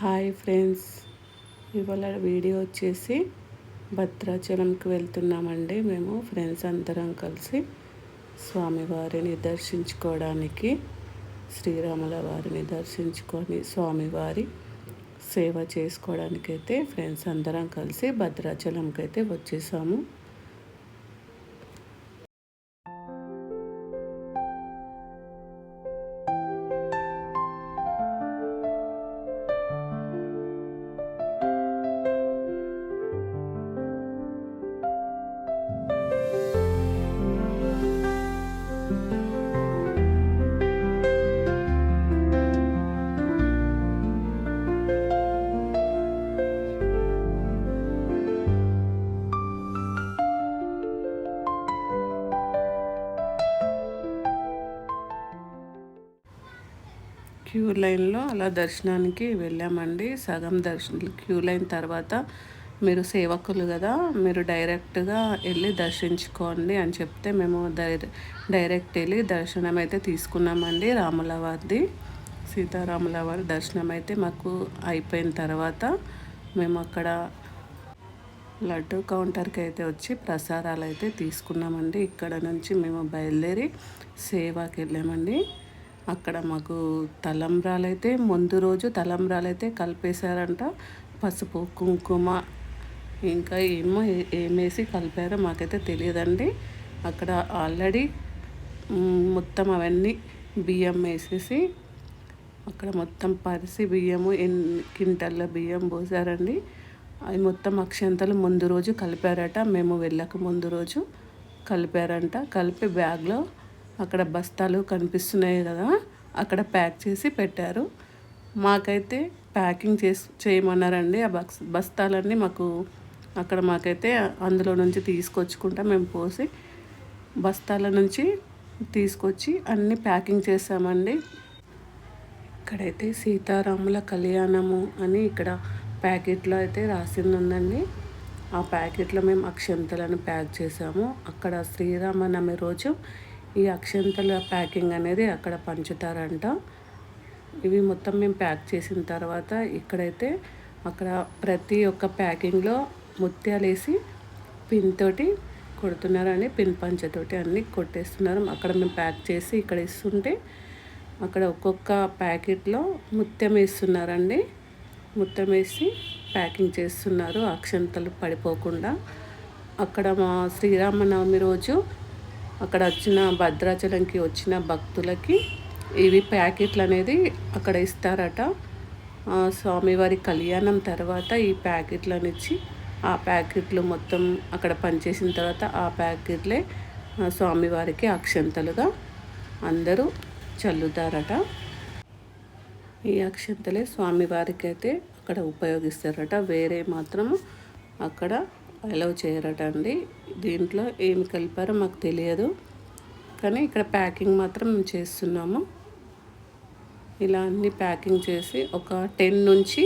Hi friends ఇవాళ video వచ్చేసి భద్రాచలంకి వెళ్తున్నామండి మేము ఫ్రెండ్స్ అందరం కలిసి స్వామివారిని దర్శించుకోవడానికి శ్రీరాముల వారిని దర్శించుకొని స్వామివారి సేవ చేసుకోవడానికైతే ఫ్రెండ్స్ అందరం కలిసి భద్రాచలంకి అయితే వచ్చేసాము. క్యూ లైన్లో అలా దర్శనానికి వెళ్ళామండి. సగం దర్శనం క్యూ లైన్ తర్వాత మీరు సేవకులు కదా మీరు డైరెక్ట్గా వెళ్ళి దర్శించుకోండి అని చెప్తే మేము డైరెక్ట్ వెళ్ళి దర్శనం అయితే తీసుకున్నామండి రాముల వారిది సీతారాముల వారి దర్శనం అయితే మాకు అయిపోయిన తర్వాత మేము అక్కడ లడ్డు కౌంటర్కి అయితే వచ్చి ప్రసారాలు అయితే తీసుకున్నామండి. ఇక్కడ నుంచి మేము బయలుదేరి సేవాకి వెళ్ళామండి. అక్కడ మాకు తలంబ్రాలు అయితే ముందు రోజు తలంబ్రాలు అయితే కలిపేశారంట. పసుపు కుంకుమ ఇంకా ఏమో ఏమేసి కలిపారో మాకైతే తెలియదండి. అక్కడ ఆల్రెడీ మొత్తం అవన్నీ బియ్యం వేసేసి అక్కడ మొత్తం పరిసి బియ్యము ఎన్ని కింటల్ల బియ్యం పోసారండి. అవి మొత్తం అక్షంతలు ముందు రోజు కలిపారట. మేము వెళ్ళక ముందు రోజు కలిపారంట. కలిపి బ్యాగ్లో అక్కడ బస్తాలు కనిపిస్తున్నాయి కదా అక్కడ ప్యాక్ చేసి పెట్టారు. మాకైతే ప్యాకింగ్ చేసి చేయమన్నారండి. ఆ బక్స్ బస్తాలన్నీ మాకు అక్కడ మాకైతే అందులో నుంచి తీసుకొచ్చుకుంటా మేము పోసి బస్తాల నుంచి తీసుకొచ్చి అన్నీ ప్యాకింగ్ చేసామండి. ఇక్కడైతే సీతారాముల కళ్యాణము అని ఇక్కడ ప్యాకెట్లో అయితే రాసింది ఉందండి ఆ ప్యాకెట్లో మేము అక్షంతలను ప్యాక్ చేసాము. అక్కడ శ్రీరామనవమి రోజు ఈ అక్షంతల ప్యాకింగ్ అనేది అక్కడ పంచుతారంట. ఇవి మొత్తం మేము ప్యాక్ చేసిన తర్వాత ఇక్కడైతే అక్కడ ప్రతి ఒక్క ప్యాకింగ్లో ముత్యాలు వేసి పిన్ తోటి కొడుతున్నారని పిన్ పంచతోటి అన్నీ కొట్టేస్తున్నారు. అక్కడ మేము ప్యాక్ చేసి ఇక్కడ ఇస్తుంటే అక్కడ ఒక్కొక్క ప్యాకెట్లో ముత్యం వేస్తున్నారండి. ముత్యం వేసి ప్యాకింగ్ చేస్తున్నారు. అక్షంతలు పడిపోకుండా. అక్కడ మా శ్రీరామనవమి రోజు అక్కడ వచ్చిన భద్రాచలంకి వచ్చిన భక్తులకి ఇవి ప్యాకెట్లు అనేది అక్కడ ఇస్తారట. స్వామివారి కళ్యాణం తర్వాత ఈ ప్యాకెట్లను ఇచ్చి ఆ ప్యాకెట్లు మొత్తం అక్కడ పనిచేసిన తర్వాత ఆ ప్యాకెట్లే స్వామివారికి అక్షంతలుగా అందరూ చల్లుతారట. ఈ అక్షంతలే స్వామివారికి అయితే అక్కడ ఉపయోగిస్తారట. వేరే మాత్రం అక్కడ అలౌ చేయరట అండి. దీంట్లో ఏమి కలిపారో మాకు తెలియదు. కానీ ఇక్కడ ప్యాకింగ్ మాత్రం మేము చేస్తున్నాము. ఇలా అన్ని ప్యాకింగ్ చేసి ఒక టెన్ నుంచి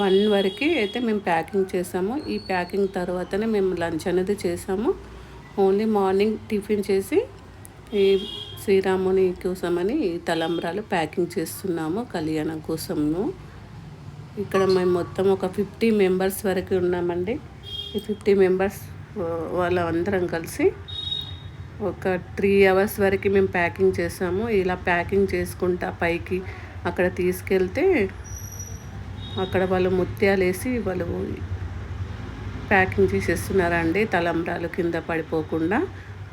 వన్ వరకు అయితే మేము ప్యాకింగ్ చేసాము. ఈ ప్యాకింగ్ తర్వాతనే మేము లంచ్ అనేది చేసాము. ఓన్లీ మార్నింగ్ టిఫిన్ చేసి ఈ శ్రీరాముని కోసమని ఈ తలంబ్రాలు ప్యాకింగ్ చేస్తున్నాము కళ్యాణం కోసము. ఇక్కడ మేము మొత్తం ఒక ఫిఫ్టీ మెంబర్స్ వరకు ఉన్నామండి. ఫిఫ్టీ మెంబర్స్ వాళ్ళందరం కలిసి ఒక త్రీ అవర్స్ వరకు మేము ప్యాకింగ్ చేసాము. ఇలా ప్యాకింగ్ చేసుకుంటా పైకి అక్కడ తీసుకెళ్తే అక్కడ వాళ్ళు ముత్యాలు వేసి వాళ్ళు ప్యాకింగ్ చేసేస్తున్నారండి తలంబ్రాలు కింద పడిపోకుండా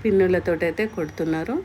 పిన్నులతోటైతే కొడుతున్నారు.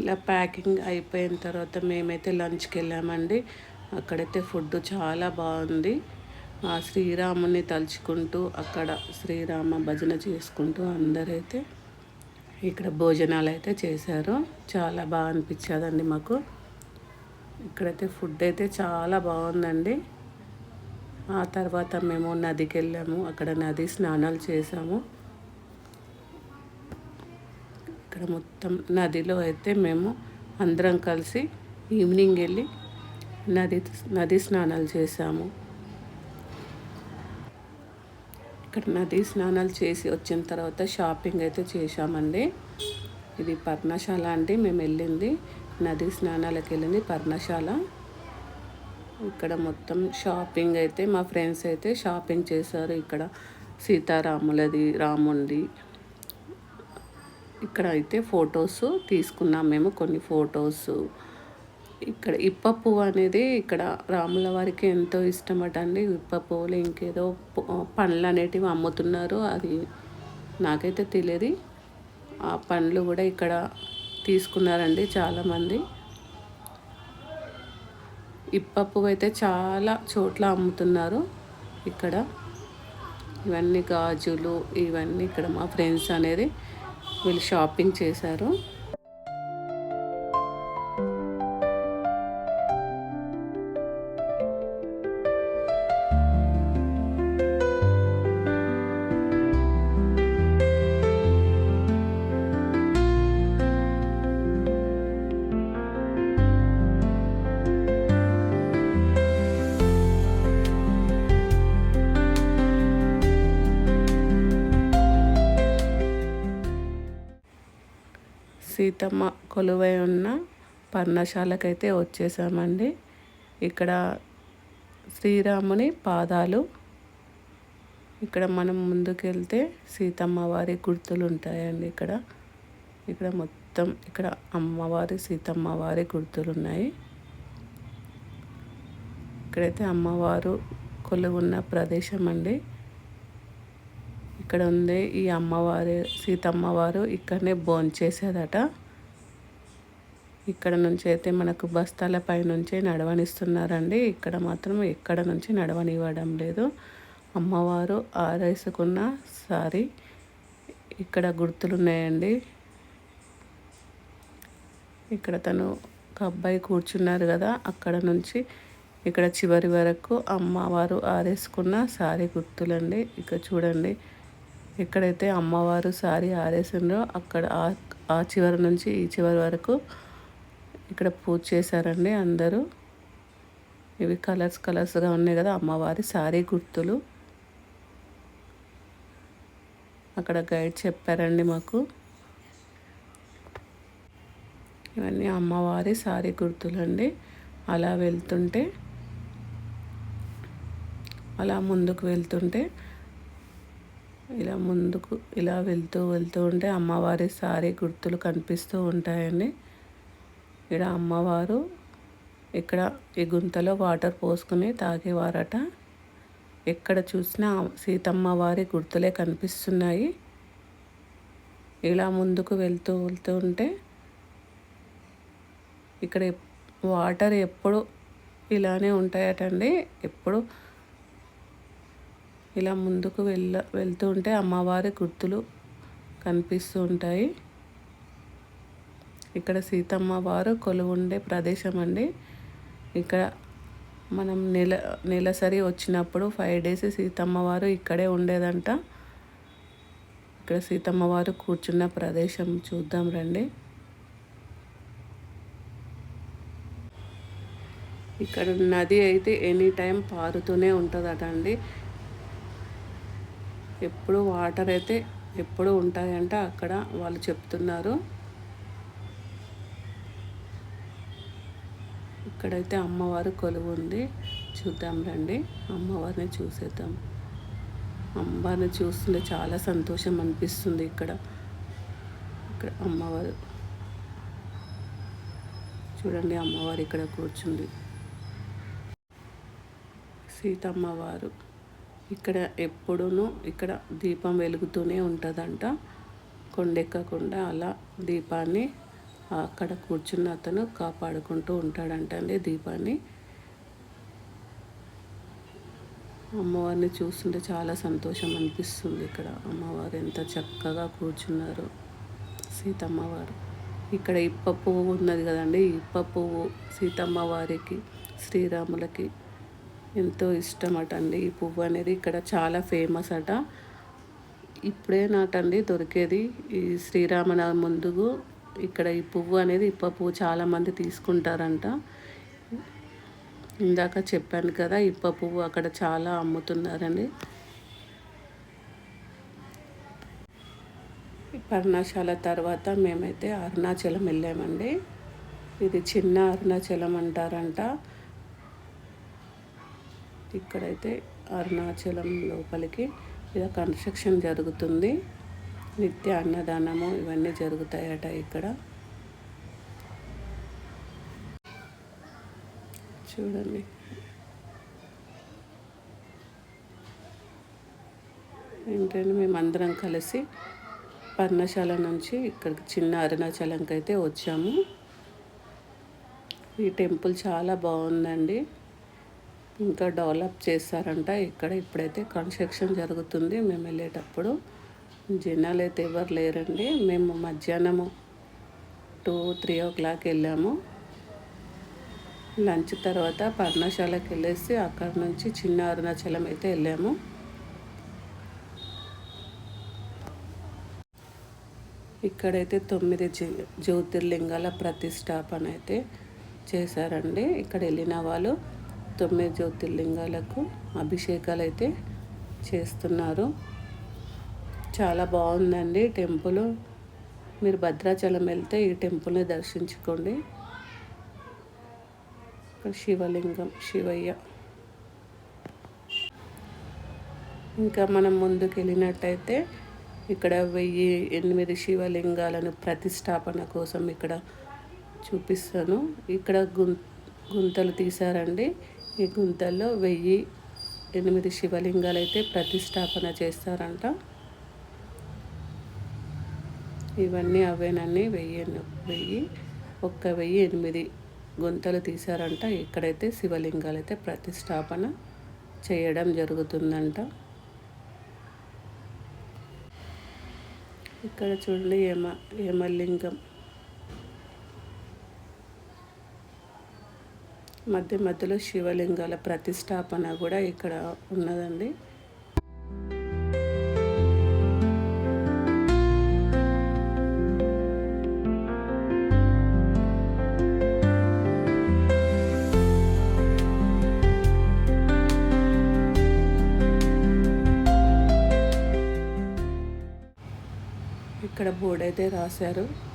ఇలా ప్యాకింగ్ అయిపోయిన తర్వాత మేమైతే లంచ్కి వెళ్ళామండి. అక్కడైతే ఫుడ్ చాలా బాగుంది. ఆ శ్రీరాముని తలుచుకుంటూ అక్కడ శ్రీరామ భజన చేసుకుంటూ అందరైతే ఇక్కడ భోజనాలు అయితే చేశారు. చాలా బాగా అనిపించదండి మాకు. ఇక్కడైతే ఫుడ్ అయితే చాలా బాగుందండి. ఆ తర్వాత మేము నదికి వెళ్ళాము అక్కడ నది స్నానాలు చేసాము ఇక్కడ మొత్తం నదిలో అయితే మేము అందరం కలిసి ఈవినింగ్ వెళ్ళి నది నది స్నానాలు చేసాము ఇక్కడ నది స్నానాలు చేసి వచ్చిన తర్వాత షాపింగ్ అయితే చేశామండి. ఇది పర్ణశాల అండి. మేము వెళ్ళింది నది స్నానాలకు వెళ్ళింది పర్ణశాల. ఇక్కడ మొత్తం షాపింగ్ అయితే మా ఫ్రెండ్స్ అయితే షాపింగ్ చేశారు. ఇక్కడ సీతారాములది రాముంది ఇక్కడ అయితే ఫొటోస్ తీసుకున్నాం మేము కొన్ని ఫొటోస్. ఇక్కడ ఇప్ప పువ్వు అనేది ఇక్కడ రాముల వారికి ఎంతో ఇష్టమట అండి ఇప్ప పువ్వులు ఇంకేదో పండ్లు అనేటివి అమ్ముతున్నారు. అది నాకైతే తెలియదు ఆ పండ్లు కూడా ఇక్కడ తీసుకున్నారండి చాలామంది. ఇప్ప పువ్వు అయితే చాలా చోట్ల అమ్ముతున్నారు ఇక్కడ. ఇవన్నీ గాజులు ఇవన్నీ ఇక్కడ మా ఫ్రెండ్స్ అనేది వీళ్ళు షాపింగ్ చేశారు. సీతమ్మ కొలువై ఉన్న పర్ణశాలకైతే వచ్చేసామండి. ఇక్కడ శ్రీరాముని పాదాలు. ఇక్కడ మనం ముందుకెళ్తే సీతమ్మ వారి గుర్తులు ఉంటాయండి ఇక్కడ. ఇక్కడ మొత్తం ఇక్కడ అమ్మవారి సీతమ్మ వారి గుర్తులు ఉన్నాయి ఇక్కడైతే అమ్మవారు కొలువున్న ప్రదేశం అండి ఇక్కడ ఉంది ఈ అమ్మవారు సీతమ్మవారు ఇక్కడనే భోంచేసేదట ఇక్కడ నుంచి అయితే మనకు బస్తాల పై నుంచే నడవనిస్తున్నారండి. ఇక్కడ మాత్రం ఎక్కడ నుంచి నడవనివ్వడం లేదు. అమ్మవారు ఆరేసుకున్న సారీ ఇక్కడ గుర్తులు ఉన్నాయండి ఇక్కడ తను ఒక అబ్బాయి కూర్చున్నారు కదా అక్కడ నుంచి ఇక్కడ చివరి వరకు అమ్మవారు ఆరేసుకున్న సారీ గుర్తులండి. ఇక్కడ చూడండి. ఎక్కడైతే అమ్మవారు సారీ ఆరేసిండ్రో అక్కడ ఆ చివరి నుంచి ఈ చివరి వరకు ఇక్కడ పూజ చేశారండి అందరూ. ఇవి కలర్స్ కలర్స్గా ఉన్నాయి కదా అమ్మవారి సారీ గుర్తులు. అక్కడ గైడ్ చెప్పారండి మాకు. ఇవన్నీ అమ్మవారి సారీ గుర్తులండి. అలా వెళ్తుంటే అలా ముందుకు వెళ్తుంటే ఇలా ముందుకు ఇలా వెళ్తూ వెళ్తూ ఉంటే అమ్మవారి సారీ గుర్తులు కనిపిస్తూ ఉంటాయండి. ఇక్కడ అమ్మవారు ఇక్కడ ఈ గుంతలో వాటర్ పోసుకుని తాగేవారట. ఎక్కడ చూసినా సీతమ్మ వారి గుర్తులే కనిపిస్తున్నాయి. ఇలా ముందుకు వెళ్తూ వెళ్తూ ఉంటే ఇక్కడ వాటర్ ఎప్పుడు ఇలానే ఉంటాయటండి. ఎప్పుడు ఇలా ముందుకు వెళ్ళ వెళ్తూ ఉంటే అమ్మవారి గుర్తులు కనిపిస్తూ ఉంటాయి. ఇక్కడ సీతమ్మ వారు కొలువుండే ప్రదేశం అండి. ఇక్కడ మనం నెల నెలసరి వచ్చినప్పుడు ఫైవ్ డేస్ సీతమ్మ వారు ఇక్కడే ఉండేదంట. ఇక్కడ సీతమ్మ వారు కూర్చున్న ప్రదేశం చూద్దాం రండి. ఇక్కడ నది అయితే ఎనీ టైం పారుతూనే ఉంటుందట అండి ఎప్పుడు వాటర్ అయితే ఎప్పుడు ఉంటాయంటే అక్కడ వాళ్ళు చెప్తున్నారు. ఇక్కడైతే అమ్మవారు కొలువు ఉంది. చూద్దాం రండి. అమ్మవారిని చూసేద్దాం. అమ్మవారిని చూస్తుంటే చాలా సంతోషం అనిపిస్తుంది ఇక్కడ. ఇక్కడ అమ్మవారు. చూడండి అమ్మవారు ఇక్కడ కూర్చుంది. సీతమ్మవారు ఇక్కడ ఎప్పుడూ ఇక్కడ దీపం వెలుగుతూనే ఉంటుందంట. కొండెక్కకుండా అలా దీపాన్ని అక్కడ కూర్చున్న అతను కాపాడుకుంటూ ఉంటాడంట అండి దీపాన్ని. అమ్మవారిని చూస్తుంటే చాలా సంతోషం అనిపిస్తుంది ఇక్కడ. అమ్మవారు ఎంత చక్కగా కూర్చున్నారు. సీతమ్మవారు ఇక్కడ ఇప్ప పువ్వు ఉన్నది కదండి. ఇప్ప పువ్వు సీతమ్మ వారికి శ్రీరాములకి ఎంతో ఇష్టం అట అండి ఈ పువ్వు అనేది ఇక్కడ చాలా ఫేమస్ అట. ఇప్పుడే నాటండి దొరికేది. ఈ శ్రీరామన ముందుకు ఇక్కడ ఈ పువ్వు అనేది ఇప్ప పువ్వు చాలామంది తీసుకుంటారంట. ఇందాక చెప్పాను కదా ఇప్ప పువ్వు అక్కడ చాలా అమ్ముతున్నారండి. పర్ణశాల తర్వాత మేమైతే అరుణాచలం వెళ్ళామండి. ఇది చిన్న అరుణాచలం అంటారంట. ఇక్కడైతే అరుణాచలం లోపలికి ఇలా కన్స్ట్రక్షన్ జరుగుతుంది. నిత్య అన్నదానము ఇవన్నీ జరుగుతాయట ఇక్కడ. చూడండి. ఏంటంటే మేమందరం కలిసి పర్ణశాల నుంచి ఇక్కడికి చిన్న అరుణాచలంకి అయితే వచ్చాము. ఈ టెంపుల్ చాలా బాగుందండి. ఇంకా డెవలప్ చేస్తారంట ఇక్కడ ఇప్పుడైతే కన్స్ట్రక్షన్ జరుగుతుంది. మేము వెళ్ళేటప్పుడు జనాలు అయితే ఎవరు లేరండి. మేము మధ్యాహ్నము టూ త్రీ ఓ క్లాక్ వెళ్ళాము. లంచ్ తర్వాత పర్ణశాలకు వెళ్ళేసి అక్కడ నుంచి చిన్న అరుణాచలం అయితే వెళ్ళాము. ఇక్కడైతే తొమ్మిది జ్యోతిర్లింగాల ప్రతిష్టాపన అయితే చేశారండి. ఇక్కడ వెళ్ళిన వాళ్ళు తొమ్మిది జ్యోతిర్లింగాలకు అభిషేకాలు అయితే చేస్తున్నారు. చాలా బాగుందండి టెంపుల్. మీరు భద్రాచలం వెళ్తే ఈ టెంపుల్ని దర్శించుకోండి. ఇక్కడ శివలింగం శివయ్య. ఇంకా మనం ముందుకు వెళ్ళినట్టయితే ఇక్కడ వెయ్యి ఎనిమిది శివలింగాలను ప్రతిష్టాపన కోసం ఇక్కడ చూపిస్తాను. ఇక్కడ గుం గుంతలు తీశారండి. ఈ గుంతల్లో వెయ్యి ఎనిమిది శివలింగాలు అయితే ప్రతిష్టాపన చేస్తారంట. ఇవన్నీ అవేనన్నీ వెయ్యి వెయ్యి ఒక్క వెయ్యి ఎనిమిది గుంతలు తీశారంట. ఇక్కడైతే శివలింగాలు అయితే ప్రతిష్టాపన చేయడం జరుగుతుందంట. ఇక్కడ చూడండి యమ యమలింగం. మధ్య మధ్యలో శివలింగాల ప్రతిష్టాపన కూడా ఇక్కడ ఉన్నదండి. ఇక్కడ బోర్డు అయితే రాశారు.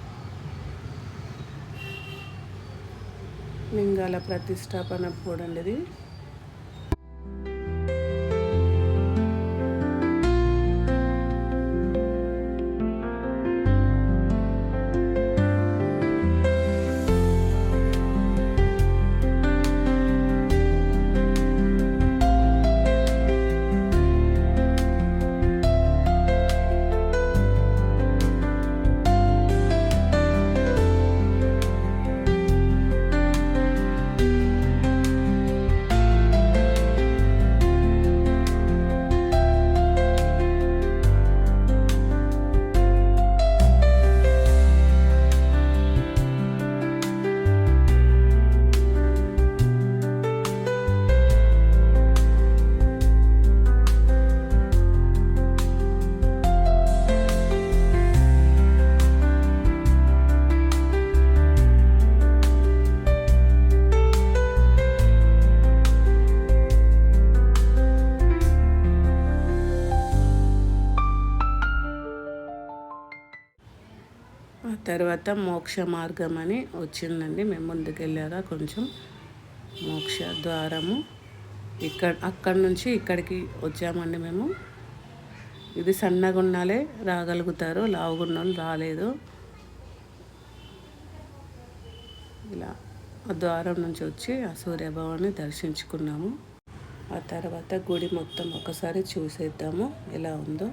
లింగాల ప్రతిష్టాపన బోర్డు ఇది మొత్తం మోక్ష మార్గం అని వచ్చిందండి. మేము ముందుకెళ్ళాక కొంచెం మోక్ష ద్వారము. ఇక్కడ అక్కడి నుంచి ఇక్కడికి వచ్చామండి మేము. ఇది సన్నగున్నాలే రాగలుగుతారు లావుగున్నాలు రాలేదు. ఇలా ఆ ద్వారం నుంచి వచ్చి ఆ సూర్యభావాన్ని దర్శించుకున్నాము. ఆ తర్వాత గుడి మొత్తం ఒకసారి చూసేద్దాము ఎలా ఉందో.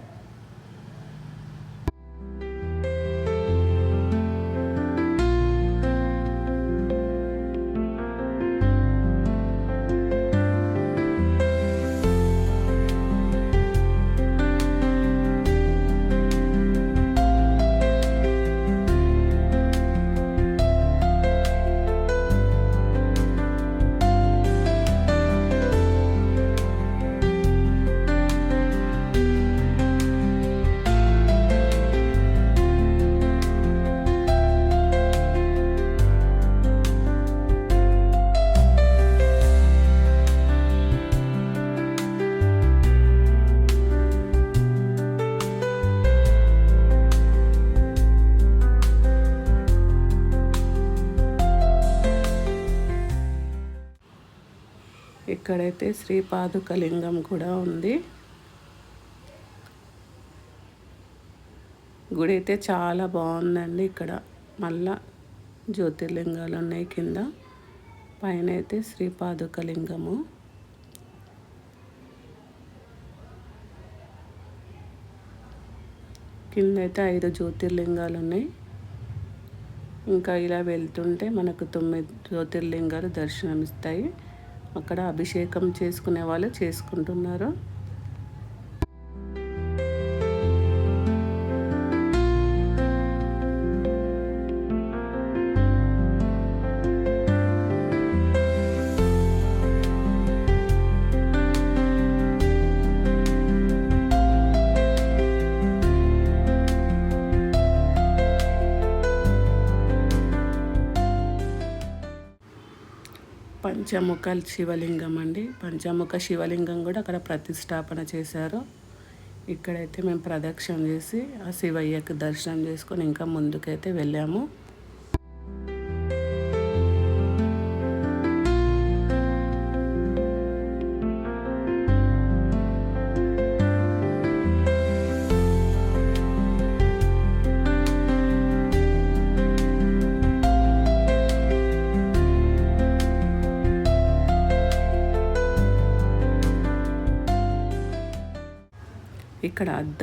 ఇక్కడైతే శ్రీపాదుకలింగం కూడా ఉంది. గుడి అయితే చాలా బాగుందండి ఇక్కడ. మళ్ళా జ్యోతిర్లింగాలు ఉన్నాయి కింద. పైన అయితే శ్రీపాదుకలింగము కింద అయితే ఐదు జ్యోతిర్లింగాలు ఉన్నాయి. ఇంకా ఇలా వెళ్తుంటే మనకు తొమ్మిది జ్యోతిర్లింగాలు దర్శనమిస్తాయి. అక్కడ అభిషేకం చేసుకునే వాళ్ళు చేసుకుంటున్నారు. పంచముఖ శివలింగం అండి. పంచముఖ శివలింగం కూడా అక్కడ ప్రతిష్టాపన చేశారు. ఇక్కడైతే మేము ప్రదక్షిణ చేసి ఆ శివయ్యకి దర్శనం చేసుకొని ఇంకా ముందుకైతే వెళ్ళాము.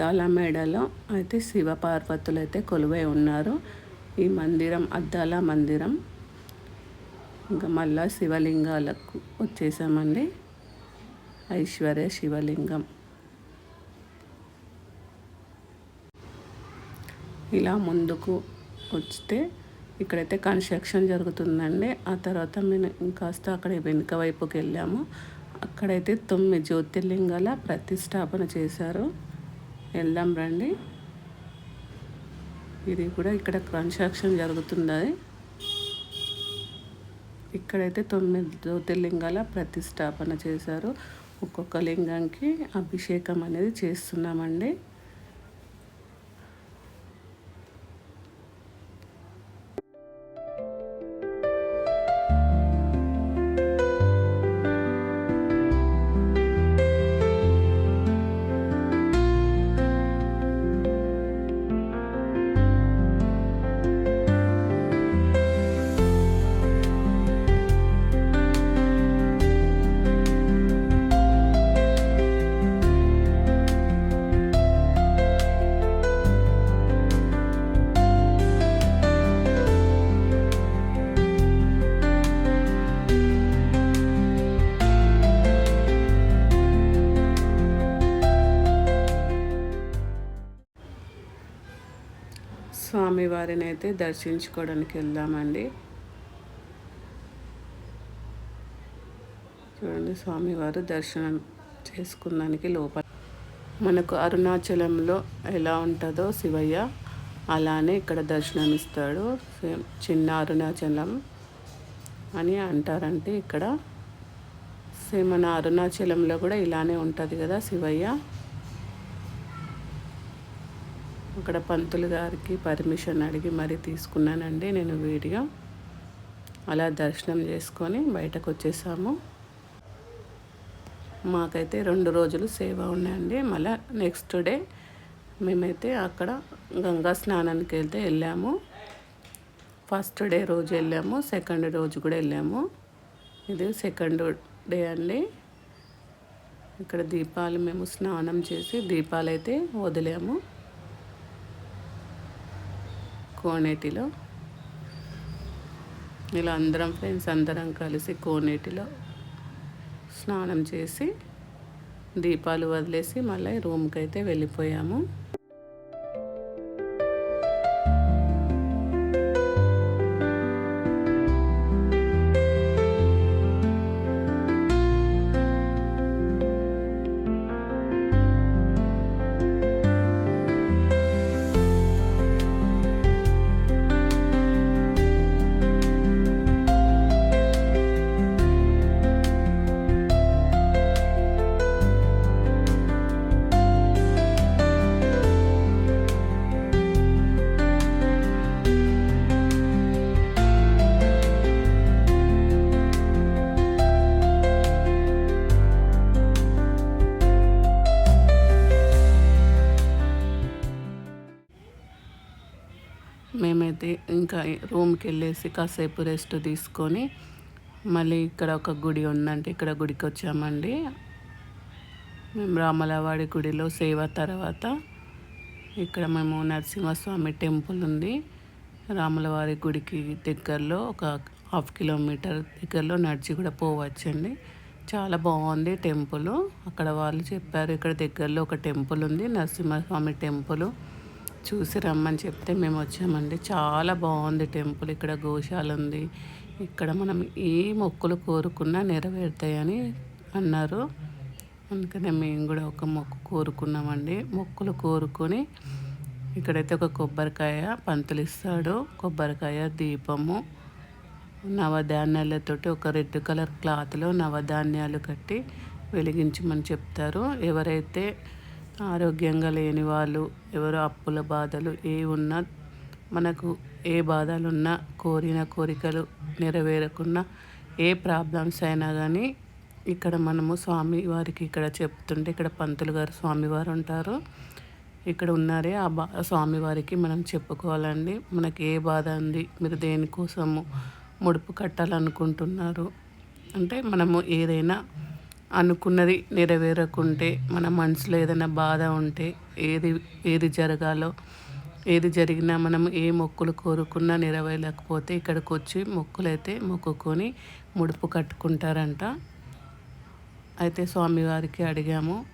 ఇక్కడ అద్దాల మేడలో అయితే శివపార్వతులు అయితే కొలువై ఉన్నారు. ఈ మందిరం అద్దాల మందిరం. ఇంకా మళ్ళా శివలింగాలకు వచ్చేసామండి. ఐశ్వర్య శివలింగం. ఇలా ముందుకు వస్తే ఇక్కడైతే కన్స్ట్రక్షన్ జరుగుతుందండి. ఆ తర్వాత మేము ఇంకాస్త అక్కడ వెనుక వైపుకి వెళ్ళాము. అక్కడైతే తొమ్మిది జ్యోతిర్లింగాల ప్రతిష్టాపన చేశారు. వెళ్దాం రండి. ఇది కూడా ఇక్కడ కన్స్ట్రక్షన్ జరుగుతుంది ఇక్కడైతే తొమ్మిది జ్యోతిర్లింగాల ప్రతిష్టాపన చేశారు. ఒక్కొక్క లింగానికి అభిషేకం అనేది చేస్తున్నామండి. స్వామివారిని అయితే దర్శించుకోవడానికి వెళ్దామండి. చూడండి స్వామివారు దర్శనం చేసుకున్నానికి లోపల. మనకు అరుణాచలంలో ఎలా ఉంటుందో శివయ్య అలానే ఇక్కడ దర్శనం ఇస్తాడు చిన్న అరుణాచలం అని అంటారంటే ఇక్కడ. సేమ్ మన అరుణాచలంలో కూడా ఇలానే ఉంటుంది కదా శివయ్య? అక్కడ పంతులు గారికి పర్మిషన్ అడిగి మరీ తీసుకున్నానండి. నేను వీడియో అలా దర్శనం చేసుకొని బయటకు వచ్చేసాము. మాకైతే రెండు రోజులు సేవ ఉన్నాయండి. మళ్ళీ నెక్స్ట్ డే మేమైతే అక్కడ గంగా స్నానానికి వెళ్తే వెళ్ళాము. ఫస్ట్ డే రోజు వెళ్ళాము. సెకండ్ రోజు కూడా వెళ్ళాము. ఇది సెకండ్ డే అండి. ఇక్కడ దీపాలు మేము స్నానం చేసి దీపాలు అయితే వదిలాము. కోనేటిలో. ఇలా అందరం ఫ్రెండ్స్ అందరం కలిసి కోనేటిలో స్నానం చేసి దీపాలు వదిలేసి మళ్ళీ రూమ్కి అయితే వెళ్ళిపోయాము. మేమైతే ఇంకా రూమ్కి వెళ్ళేసి కాసేపు రెస్ట్ తీసుకొని మళ్ళీ ఇక్కడ ఒక గుడి ఉందంటే ఇక్కడ గుడికి వచ్చామండి. మేము రామలవాడి గుడిలో సేవ తర్వాత ఇక్కడ మేము నరసింహస్వామి టెంపుల్ ఉంది. రాములవారి గుడికి దగ్గరలో ఒక హాఫ్ కిలోమీటర్ దగ్గరలో నడిచి కూడా పోవచ్చండి. చాలా బాగుంది టెంపుల్. అక్కడ వాళ్ళు చెప్పారు ఇక్కడ దగ్గరలో ఒక టెంపుల్ ఉంది నరసింహస్వామి టెంపుల్. చూసి రమ్మని చెప్తే మేము వచ్చామండి. చాలా బాగుంది టెంపుల్. ఇక్కడ గోశాల ఉంది. ఇక్కడ మనం ఏ మొక్కులు కోరుకున్నా నెరవేరుతాయని అన్నారు. అందుకనే మేము కూడా ఒక మొక్కు కోరుకున్నామండి. మొక్కులు కోరుకొని ఇక్కడైతే ఒక కొబ్బరికాయ పంతులు ఇస్తాడు కొబ్బరికాయ దీపము నవధాన్యాలతోటి ఒక రెడ్ కలర్ క్లాత్లో నవధాన్యాలు కట్టి వెలిగించమని చెప్తారు. ఎవరైతే ఆరోగ్యంగా లేని వాళ్ళు ఎవరు అప్పుల బాధలు ఏ ఉన్నా మనకు ఏ బాధలున్నా కోరిన కోరికలు నెరవేరకున్నా ఏ ప్రాబ్లమ్స్ అయినా కానీ ఇక్కడ మనము స్వామి వారికి ఇక్కడ చెప్తుంటే ఇక్కడ పంతులు గారు స్వామివారు ఉంటారు. ఇక్కడ ఉన్నారే ఆ బా స్వామివారికి మనం చెప్పుకోవాలండి. మనకి ఏ బాధ ఉంది మీరు దేనికోసము ముడుపు కట్టాలనుకుంటున్నారు? అంటే మనము ఏదైనా అనుకున్నది నెరవేరకుంటే మన మనసులో ఏదైనా బాధ ఉంటే ఏది ఏది జరగాలో ఏది జరిగినా మనం ఏ మొక్కులు కోరుకున్నా నెరవేరకపోతే ఇక్కడికి వచ్చి మొక్కులైతే మొక్కుకొని ముడుపు కట్టుకుంటారంట. అయితే స్వామివారికి అడిగాము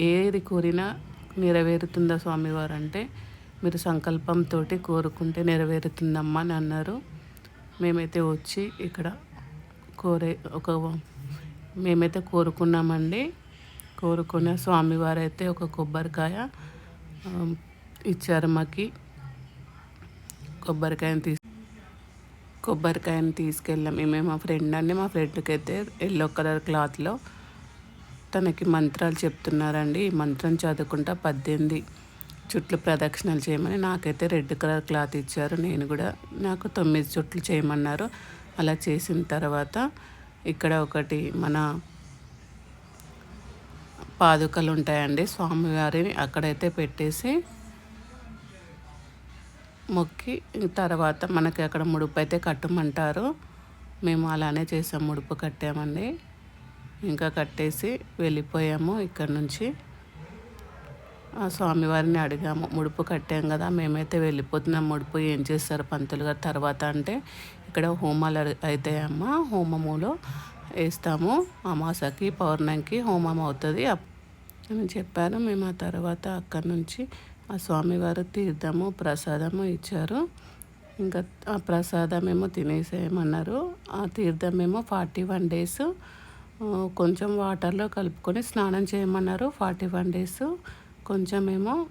ఏది కోరినా నెరవేరుతుందా స్వామివారు అంటే మీరు సంకల్పంతో కోరుకుంటే నెరవేరుతుందమ్మా అని అన్నారు. మేమైతే వచ్చి ఇక్కడ కోరే ఒక మేమైతే కోరుకున్నామండి. కోరుకున్న స్వామివారు అయితే ఒక కొబ్బరికాయ ఇచ్చారు మాకి. కొబ్బరికాయని తీసు కొబ్బరికాయని తీసుకెళ్ళాం. మేమే మా ఫ్రెండ్ అండి. మా ఫ్రెండ్కి అయితే ఎల్లో కలర్ క్లాత్లో తనకి మంత్రాలు చెప్తున్నారండి. ఈ మంత్రం చదువుకుంటా పద్దెనిమిది చుట్లు ప్రదక్షిణలు చేయమని నాకైతే రెడ్ కలర్ క్లాత్ ఇచ్చారు. నేను కూడా నాకు తొమ్మిది చుట్లు చేయమన్నారు. అలా చేసిన తర్వాత ఇక్కడ ఒకటి మన పాదుకలు ఉంటాయండి స్వామివారిని అక్కడైతే పెట్టేసి మొక్కి తర్వాత మనకి అక్కడ ముడుపు అయితే కట్టమంటారు. మేము అలానే చేసాం ముడుపు కట్టామండి. ఇంకా కట్టేసి వెళ్ళిపోయాము ఇక్కడ నుంచి. స్వామివారిని అడిగాము ముడుపు కట్టాం కదా మేమైతే వెళ్ళిపోతున్నాం ముడుపు ఏం చేస్తారు పంతులు గారు తర్వాత అంటే ఇక్కడ హోమాలు అవుతాయమ్మా హోమములో వేస్తాము అమాసకి పౌర్ణమికి హోమం అవుతుంది అని చెప్పారు. మేము ఆ తర్వాత అక్కడి నుంచి ఆ స్వామివారు తీర్థము ప్రసాదము ఇచ్చారు. ఇంకా ఆ ప్రసాదం ఏమో తినేసేయమన్నారు. ఆ తీర్థం ఏమో ఫార్టీ వన్ డేస్ కొంచెం వాటర్లో కలుపుకొని స్నానం చేయమన్నారు ఫార్టీ వన్ డేస్. కొంచెం ఏమో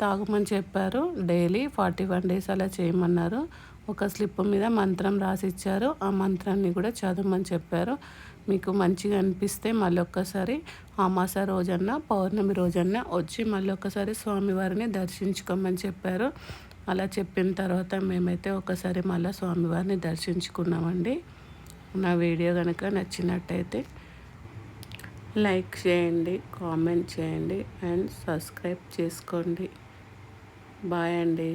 తాగమని చెప్పారు. డైలీ ఫార్టీ వన్ డేస్ అలా చేయమన్నారు. ఒక స్లిప్ మీద మంత్రం రాసిచ్చారు. ఆ మంత్రాన్ని కూడా చదవమని చెప్పారు. మీకు మంచిగా అనిపిస్తే మళ్ళీ ఒక్కసారి అమాస రోజన్న పౌర్ణమి రోజన్న వచ్చి మళ్ళీ ఒక్కసారి స్వామివారిని దర్శించుకోమని చెప్పారు. అలా చెప్పిన తర్వాత మేమైతే ఒకసారి మళ్ళీ స్వామివారిని దర్శించుకున్నామండి. నా వీడియో కనుక నచ్చినట్టయితే లైక్ చేయండి కామెంట్ చేయండి అండ్ సబ్స్క్రైబ్ చేసుకోండి. బాయ్ అండి.